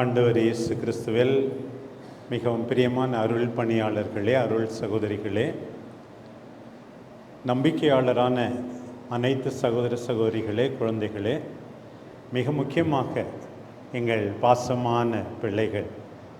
ஆண்டவர் இயேசு கிறிஸ்துவில் மிகவும் பிரியமான அருள் பணியாளர்களே அருள் சகோதரிகளே நம்பிக்கையாளரான அனைத்து சகோதர சகோதரிகளே குழந்தைகளே மிக முக்கியமாக எங்கள் பாசமான பிள்ளைகள்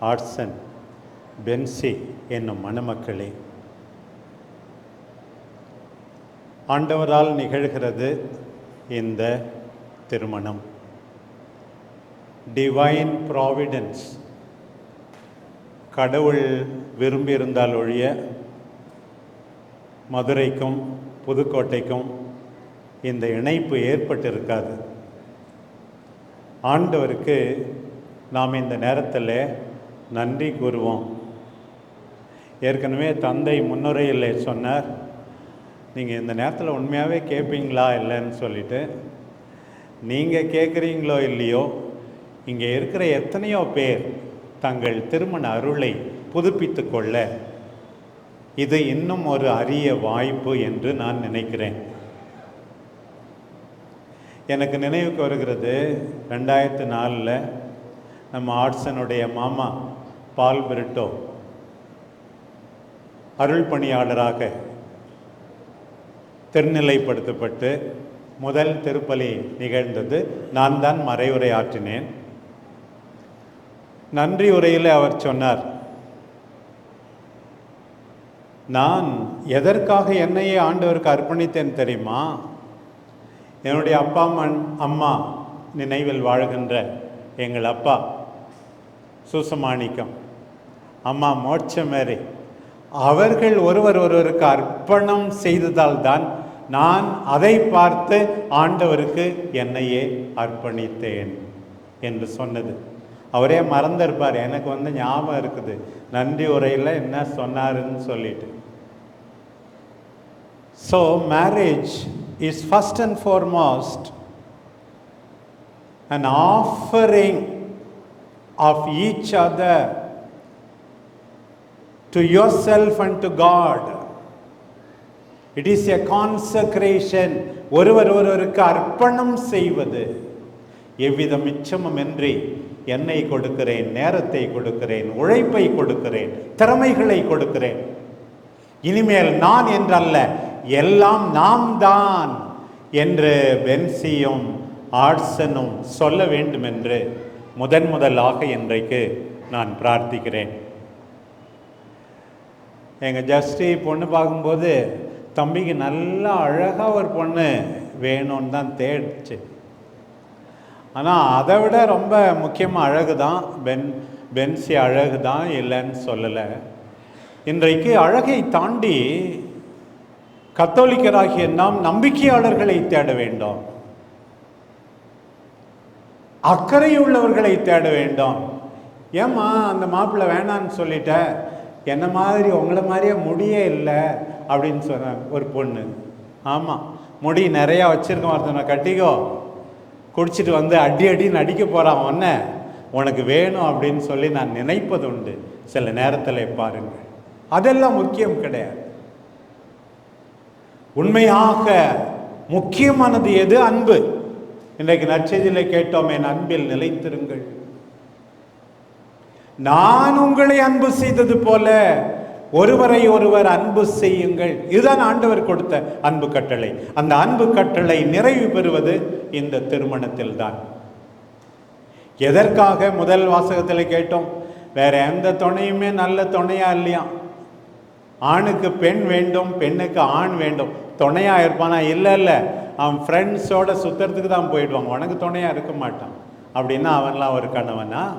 ஆர்ட்சன் பென்சி என்னும் மணமக்களே ஆண்டவரால் நிகழ்கிறது இந்த திருமணம். டிவைன் ப்ராவிடன்ஸ் கடவுள் விரும்பியிருந்தால் ஒழிய மதுரைக்கும் புதுக்கோட்டைக்கும் இந்த இணைப்பு ஏற்பட்டிருக்காது. ஆண்டவருக்கு நாம் இந்த நேரத்தில் நன்றி கூறுவோம். ஏற்கனவே தந்தை முன்னுரையில் சொன்னார் நீங்கள் இந்த நேரத்தில் உண்மையாகவே கேட்பீங்களா இல்லைன்னு சொல்லிட்டு நீங்கள் கேட்குறீங்களோ இல்லையோ இங்கே இருக்கிற எத்தனையோ பேர் தங்கள் திருமண அருளை புதுப்பித்து கொள்ள இது இன்னும் ஒரு அரிய வாய்ப்பு என்று நான் நினைக்கிறேன். எனக்கு நினைவுக்கு வருகிறது ரெண்டாயிரத்து நாலில் நம்ம ஆர்ட்ஸனுடைய மாமா பால் பிரிட்டோ அருள் பணியாளராக திருநிலைப்படுத்தப்பட்டு முதல் திருப்பலி நிகழ்ந்தது. நான் தான் மறைவுரை ஆற்றினேன். நன்றி உரையில் அவர் சொன்னார். நான் எதற்காக என்னையே ஆண்டவருக்கு அர்ப்பணித்தேன் தெரியுமா? என்னுடைய அப்பா மண் அம்மா நினைவில் வாழ்கின்ற எங்கள் அப்பா சுசமாணிக்கம் அம்மா மோட்சமேரி அவர்கள் ஒருவர் ஒருவருக்கு அர்ப்பணம் செய்ததால் தான் நான் அதை பார்த்து ஆண்டவருக்கு என்னையே அர்ப்பணித்தேன் என்று சொன்னது. அவரே மறந்திருப்பார். எனக்கு வந்து ஞாபகம் இருக்குது. நன்றி உரையில் என்ன சொன்னாருன்னு சொல்லிட்டு. So marriage is first and foremost and offering of each other to your self and to God it is a consecration ஒருவர் ஒருவருக்கு அர்ப்பணம் செய்வது. எவ்வித மிச்சமுமின்றி என்னை கொடுக்கிறேன் நேரத்தை கொடுக்கிறேன் உழைப்பை கொடுக்கிறேன் திறமைகளை கொடுக்கிறேன். இனிமேல் நான் என்றல்ல எல்லாம் நாம் தான் என்று பென்சியும் ஆட்சனும் சொல்ல வேண்டும் என்று முதன் முதலாக இன்றைக்கு நான் பிரார்த்திக்கிறேன். எங்கள் ஜஸ்டி பொண்ணு பார்க்கும்போது தம்பிக்கு நல்லா அழகாக ஒரு பொண்ணு வேணும்னு தான் தேடிச்சு. ஆனால் அதை விட ரொம்ப முக்கியமாக அழகு தான் பென் பென்சி அழகு தான் இல்லைன்னு சொல்லலை. இன்றைக்கு அழகை தாண்டி கத்தோலிக்கராகிய நாம் நம்பிக்கையாளர்களை தேட வேண்டும். அக்கறையுள்ளவர்களை தேட வேண்டும். ஏம்மா அந்த மாப்பிள்ளை வேணான்னு சொல்லிட்ட. என்ன மாதிரி உங்களை மாதிரியே முடியே இல்லை அப்படின்னு சொன்னாங்க ஒரு பொண்ணு. ஆமாம் முடி நிறையா வச்சுருக்கோம் ஒருத்தனை கட்டிக்கோ. குடிச்சிட்டு வந்து அடி அடின்னு அடிக்க போகிறான் உன்ன. உனக்கு வேணும் அப்படின்னு சொல்லி நான் நினைப்பது உண்டு சில நேரத்தில் பாருங்கள். அதெல்லாம் முக்கியம் கிடையாது. உண்மையாக முக்கியமானது எது? அன்பு. இன்றைக்கு நற்செய்தியில் கேட்டோம் என் அன்பில் நிலைத்திருங்கள். நான் உங்களை அன்பு செய்தது போல ஒருவரை ஒருவர் அன்பு செய்யுங்கள். இதுதான் ஆண்டவர் கொடுத்த அன்பு கட்டளை. அந்த அன்பு கட்டளை நிறைவு பெறுவது இந்த திருமணத்தில் தான். எதற்காக முதல் வாசகத்தில் கேட்டோம்? வேற எந்த துணையுமே நல்ல துணையா இல்லையா? ஆணுக்கு பெண் வேண்டும் பெண்ணுக்கு ஆண் வேண்டும். துணையா இருப்பானா? இல்லை இல்லை. அவன் ஃப்ரெண்ட்ஸோட சுத்துறதுக்கு தான் போயிடுவான். உனக்கு துணையா இருக்க மாட்டான். அப்படின்னா அவன்லாம் ஒரு கணவனா?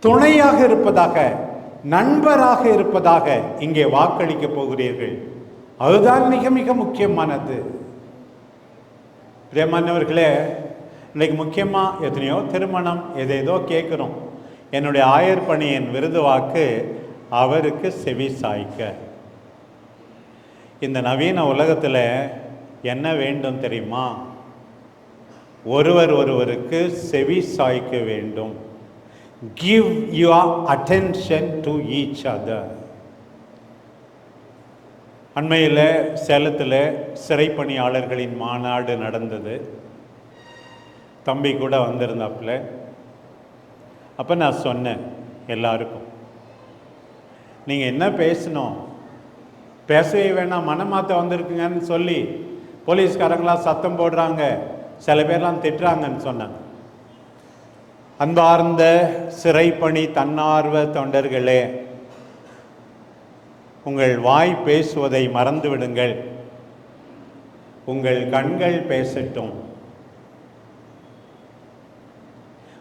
துணையாக இருப்பதாக நண்பராக இருப்பதாக இங்கே வாக்களிக்க போகிறீர்கள். அதுதான் மிக மிக முக்கியமானது. பிரியமானவர்களே இன்னைக்கு முக்கியமாக எத்தனையோ திருமணம் எதேதோ கேட்குறோம். என்னுடைய ஆயர் பணியின் விருது வாக்கு அவருக்கு செவி சாய்க்க. இந்த நவீன உலகத்தில் என்ன வேண்டும் தெரியுமா? ஒருவர் ஒருவருக்கு செவி சாய்க்க வேண்டும். Give your attention to each other அண்மையில் சேலத்தில் சிறைப்பணியாளர்களின் மாநாடு நடந்தது. தம்பி கூட வந்திருந்தாப்புல. அப்போ நான் சொன்னேன் எல்லாருக்கும். நீங்கள் என்ன பேசணும்? பேசவே வேணாம் மனமாத்த வந்திருக்குங்கன்னு சொல்லி போலீஸ்காரங்களாம் சத்தம் போடுறாங்க. சில பேர்லாம் திட்டுறாங்கன்னு சொன்னாங்க. அன்பார்ந்த சிறைப்பணி தன்னார்வ தொண்டர்களே உங்கள் வாய் பேசுவதை மறந்துவிடுங்கள். உங்கள் கண்கள் பேசட்டும்.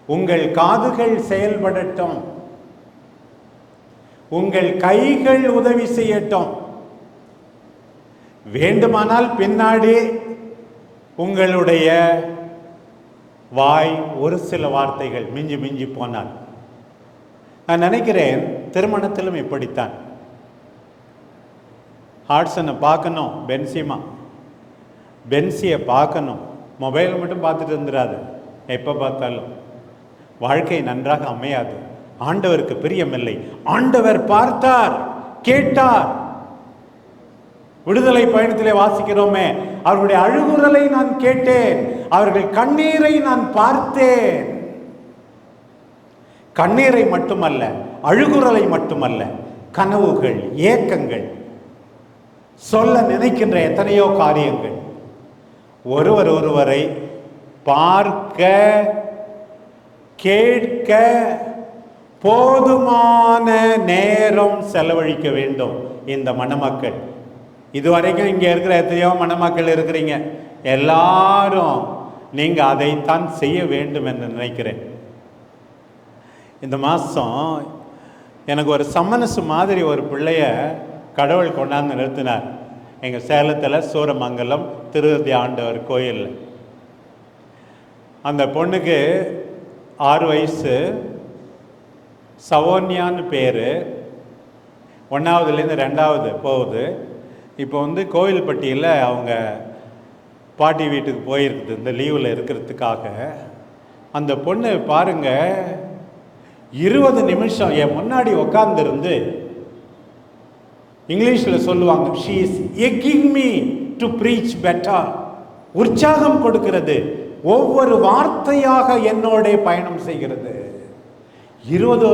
உங்கள் காதுகள் செயல்படட்டும். உங்கள் கைகள் உதவி செய்யட்டும். வேண்டுமானால் பின்னாடி உங்களுடைய வாய் ஒரு சில வார்த்தைகள் மிஞ்சி மிஞ்சி போனால். நான் நினைக்கிறேன் திருமணத்திலும் இப்படித்தான். ஹாட்ஸனை பார்க்கணும் பென்சிமா. பென்சியை பார்க்கணும். மொபைல் மட்டும் பார்த்துட்டு இருந்துடாது. எப்போ பார்த்தாலும். வாழ்க்கை நன்றாக அமையாது. ஆண்டவருக்கு பிரியமில்லை. ஆண்டவர் பார்த்தார் கேட்டார். விடுதலை பயணத்திலே வாசிக்கிறோமே. அவர்களுடைய அழுகுரலை நான் கேட்டேன். அவர்கள் கண்ணீரை நான் பார்த்தேன். கண்ணீரை மட்டுமல்ல அழுகுரலை மட்டுமல்ல கனவுகள் ஏக்கங்கள் சொல்ல நினைக்கின்ற எத்தனையோ காரியங்கள். ஒருவர் ஒருவரை பார்க்க கேட்க போதுமான நேரம் செலவழிக்க வேண்டும் இந்த மணமக்கள். இதுவரைக்கும் இங்கே இருக்கிற எத்தனையோ மணமக்கள் இருக்கிறீங்க. எல்லாரும் நீங்கள் அதைத்தான் செய்ய வேண்டும் என்று நினைக்கிறேன். இந்த மாதம் எனக்கு ஒரு சம்மனசு மாதிரி ஒரு பிள்ளைய கடவுள் கொண்டாந்து நிறுத்தினார். எங்கள் சேலத்தில் சூரமங்கலம் திருவதி ஆண்டவர் கோயிலில். அந்த பொண்ணுக்கு ஆறு வயசு. சவோன்யான்னு பேர். ஒன்றாவதுலேருந்து ரெண்டாவது போகுது. இப்போ வந்து கோவில்பட்டியில் அவங்க பாட்டி வீட்டுக்கு போயிருக்குது இந்த லீவில் இருக்கிறதுக்காக. அந்த பொண்ணு பாருங்க இருபது நிமிஷம் என் முன்னாடி உட்காந்துருந்து இங்கிலீஷில் சொல்லுவாங்க she is egging me to preach better உற்சாகம் கொடுக்கிறது. ஒவ்வொரு வார்த்தையாக என்னோட பயணம் செய்கிறது. இருபது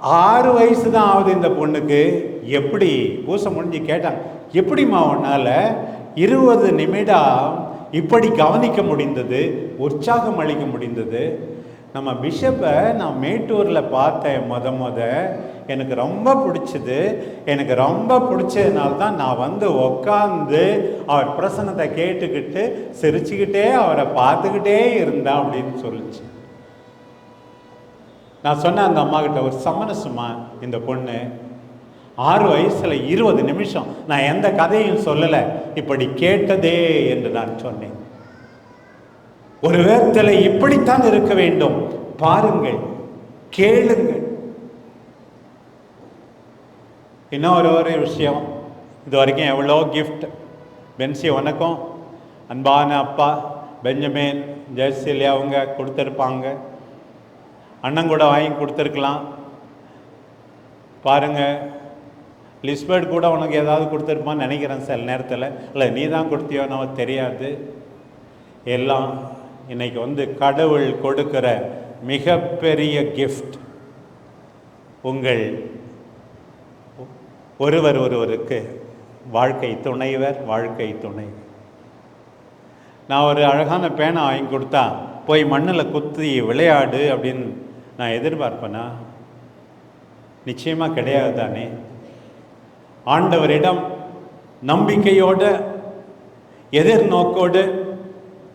ஆறு வயசு தான் ஆகுது இந்த பொண்ணுக்கு. எப்படி? பூசை முடிஞ்சு கேட்டாங்க. எப்படிம்மா உன்னால் இருபது நிமிடம் இப்படி கவனிக்க முடிந்தது உற்சாகம் அளிக்க முடிந்தது? நம்ம பிஷப்பை நான் மேட்டூரில் பார்த்தேன் மொத மொத. எனக்கு ரொம்ப பிடிச்சது. எனக்கு ரொம்ப பிடிச்சதுனால தான் நான் வந்து உக்காந்து அவர் பிரசனத்தை கேட்டுக்கிட்டு சிரிச்சுக்கிட்டே அவரை பார்த்துக்கிட்டே இருந்தேன் அப்படின்னு சொல்லிச்சு. நான் சொன்னேன் அந்த அம்மாக்கிட்ட ஒரு சமரசமா இந்த பொண்ணு ஆறு வயசில் இருபது நிமிஷம் நான் எந்த கதையும் சொல்லலை இப்படி கேட்டதே என்று நான் சொன்னேன். ஒரு விதத்தில் இப்படித்தான் இருக்க வேண்டும். பாருங்கள் கேளுங்கள். இன்னும் ஒரு ஒரு விஷயம். இது வரைக்கும் எவ்வளோ கிஃப்ட் பென்சி வணக்கம் அன்பான அப்பா பெஞ்சமின் ஜெயசீலி அவங்க கொடுத்துருப்பாங்க. அண்ணன் கூட வாங்கி கொடுத்துருக்கலாம். பாருங்கள் லிஸ்பர்ட் கூட உனக்கு ஏதாவது கொடுத்துருப்பான்னு நினைக்கிறேன் சில நேரத்தில். இல்லை நீ தான் கொடுத்தியோ நமக்கு தெரியாது. எல்லாம் இன்றைக்கி வந்து கடவுள் கொடுக்கிற மிகப்பெரிய கிஃப்ட் உங்கள் ஒருவர் ஒருவருக்கு வாழ்க்கை துணைவர் வாழ்க்கை துணை. நான் ஒரு அழகான பேனா வாங்கி கொடுத்தா போய் மண்ணில் குத்தி விளையாடு அப்படின்னு நான் எதிர்பார்ப்பேனா? நிச்சயமாக கிடையாது தானே? ஆண்டவரிடம் நம்பிக்கையோடு எதிர்நோக்கோடு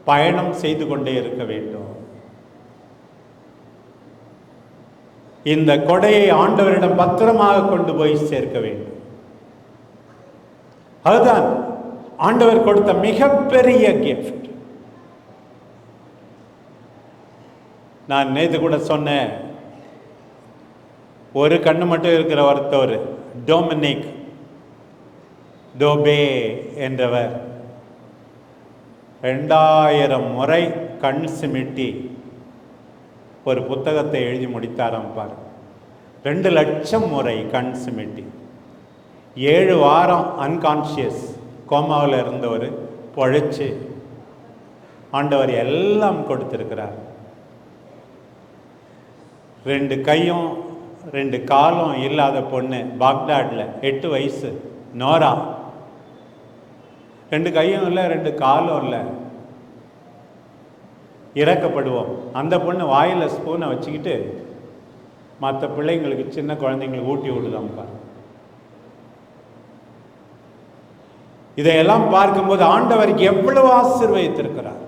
பயணம் செய்து கொண்டே இருக்க வேண்டும். இந்த கொடையை ஆண்டவரிடம் பத்திரமாக கொண்டு போய் சேர்க்க வேண்டும். அதுதான் ஆண்டவர் கொடுத்த மிகப்பெரிய கிஃப்ட் நான் நேற்று கூட சொன்னேன். ஒரு கண்ணு மட்டும் இருக்கிற ஒருத்தவர் டொமினிக் டோபே என்றவர். ரெண்டாயிரம் முறை கண் சிமிட்டி ஒரு புத்தகத்தை எழுதி முடித்தாராம் பாரு. ரெண்டு லட்சம் முறை கண் சிமிட்டி. ஏழு வாரம் அன்கான்ஷியஸ் கோமாவில் இருந்தவர் பொழைச்சி ஆண்டவர் எல்லாம் கொடுத்துருக்கிறார். ரெண்டு கையும் ரெண்டு காலும் இல்லாத பொண்ணு பாக்தாடில் எட்டு வயசு நோரா. ரெண்டு கையும் இல்லை ரெண்டு காலும் இல்லை. இறக்கப்படுவோம். அந்த பொண்ணு வாயில் ஸ்பூனை வச்சுக்கிட்டு மற்ற பிள்ளைங்களுக்கு சின்ன குழந்தைங்களுக்கு ஊட்டி விடுதாம்ப்பா. இதையெல்லாம் பார்க்கும்போது ஆண்டவருக்கு எவ்வளவு ஆசீர்வதித்திருக்கிறார்.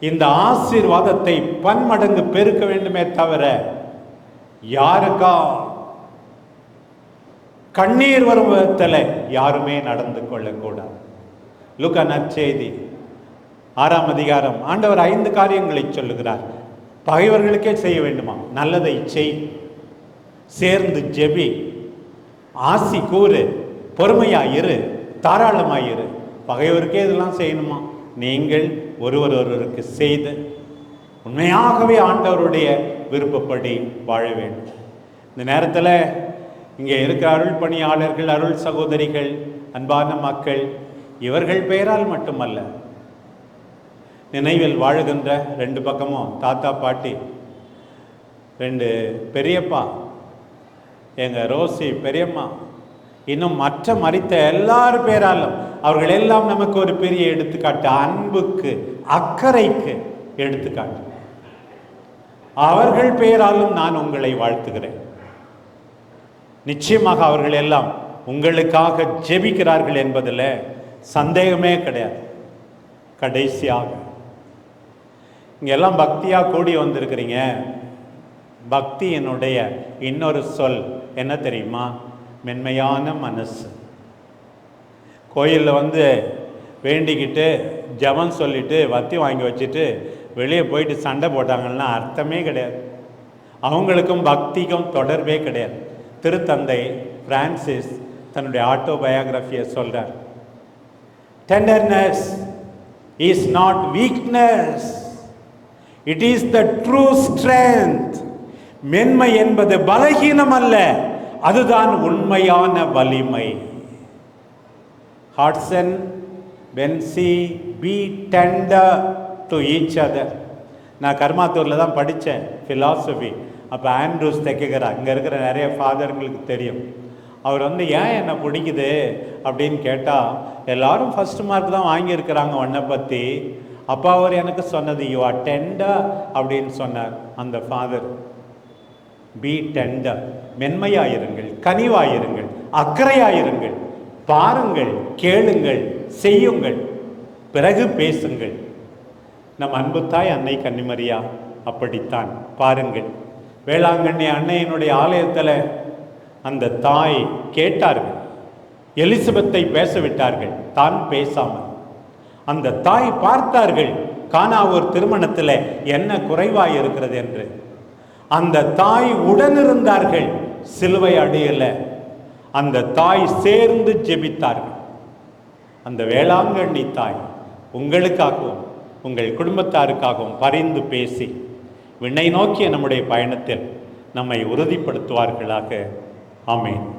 இந்த ஆசீர்வாதத்தை பன்மடங்கு பெருக்க வேண்டுமே தவிர யாருக்கா? கண்ணீர் வரும் விதத்தில் யாருமே நடந்து கொள்ளக்கூடாது. லுக்க நற்செய்தி. ஆறாம் அதிகாரம். ஆண்டவர் ஐந்து காரியங்களை சொல்லுகிறார். பகைவர்களுக்கே செய்ய வேண்டுமா? நல்லதை செய். சேர்ந்து ஜெபி. ஆசி கூறு. பொறுமையாயிரு தாராளமாயிரு பகைவருக்கே இதெல்லாம் செய்யணுமா? நீங்கள் ஒருவர் ஒருவருக்கு செய்து உண்மையாகவே ஆண்டவருடைய விருப்பப்படி வாழ வேண்டும். இந்த நேரத்தில் இங்கே இருக்கிற அருள் பணியாளர்கள் அருள் சகோதரிகள் அன்பான மக்கள் இவர்கள் பெயரால் மட்டுமல்ல நினைவில் வாழுகின்ற ரெண்டு பக்கமும் தாத்தா பாட்டி ரெண்டு பெரியப்பா எங்கள் ரோசி பெரியம்மா இன்னும் மற்ற மறித்த எல்லார் பேராலும் அவர்கள் எல்லாம் நமக்கு ஒரு பெரிய எடுத்துக்காட்டு அன்புக்கு அக்கறைக்கு எடுத்துக்காட்டு. அவர்கள் பெயராலும் நான் உங்களை வாழ்த்துகிறேன். நிச்சயமாக அவர்கள் எல்லாம் உங்களுக்காக ஜெபிக்கிறார்கள் என்பதில் சந்தேகமே கிடையாது. கடைசியாக. இங்கே எல்லாம் பக்தியாக கூடி வந்திருக்கிறீங்க. பக்தியினுடைய இன்னொரு சொல் என்ன தெரியுமா? மென்மையான மனசு. கோயிலில் வந்து வேண்டிக்கிட்டு ஜபம் சொல்லிவிட்டு வத்தி வாங்கி வச்சுட்டு வெளியே போயிட்டு சண்டை போட்டாங்கன்னா அர்த்தமே கிடையாது. அவங்களுக்கும் பக்திக்கும் தொடர்பே கிடையாது. திருத்தந்தை பிரான்சிஸ் தன்னுடைய ஆட்டோ பயோகிராஃபியை சொல்கிறார் tenderness is not weakness it is the true strength மென்மை என்பது பலகீனம் அல்ல. அதுதான் உண்மையான வலிமை. ஹாட்சன் Bency be tender to each other நான் கர்மாத்தூரில் தான் படித்தேன் ஃபிலாசபி அப்போ ஆண்ட்ரூஸ் தைக்கிறார் அங்கே இருக்கிற நிறைய ஃபாதருங்களுக்கு தெரியும். அவர் வந்து ஏன் என்னை பிடிக்குது? அப்படின்னு கேட்டால் எல்லாரும் ஃபஸ்ட் மார்க் தான் வாங்கியிருக்கிறாங்க உன்னை பற்றி அப்பா அவர் எனக்கு சொன்னது யூ அட்டெண்டா அப்படின்னு சொன்னார் அந்த ஃபாதர் பி டெண்டர் மென்மையாயிருங்கள் கனிவாயிருங்கள் அக்கறையாயிருங்கள் பாருங்கள் கேளுங்கள் செய்யுங்கள் பிறகு பேசுங்கள். நம் அன்புத்தாய் அன்னை கன்னிமரியா அப்படித்தான். பாருங்கள் வேளாங்கண்ணி அன்னையினுடைய ஆலயத்தில் அந்த தாய் கேட்டார்கள். எலிசபெத்தை பேச விட்டார்கள் தான் பேசாமல். அந்த தாய் பார்த்தார்கள் கானாவூர் திருமணத்தில் என்ன குறைவாக இருக்கிறது என்று. அந்த தாய் உடனிருந்தார்கள் சிலுவை அடையல. அந்த தாய் சேர்ந்து ஜெபித்தார்கள். அந்த வேளாங்கண்ணி தாய் உங்களுக்காகவும் உங்கள் குடும்பத்தாருக்காகவும் பரிந்து பேசி விண்ணை நோக்கிய நம்முடைய பயணத்தில் நம்மை உறுதிப்படுத்துவார்களாக. ஆமேன்.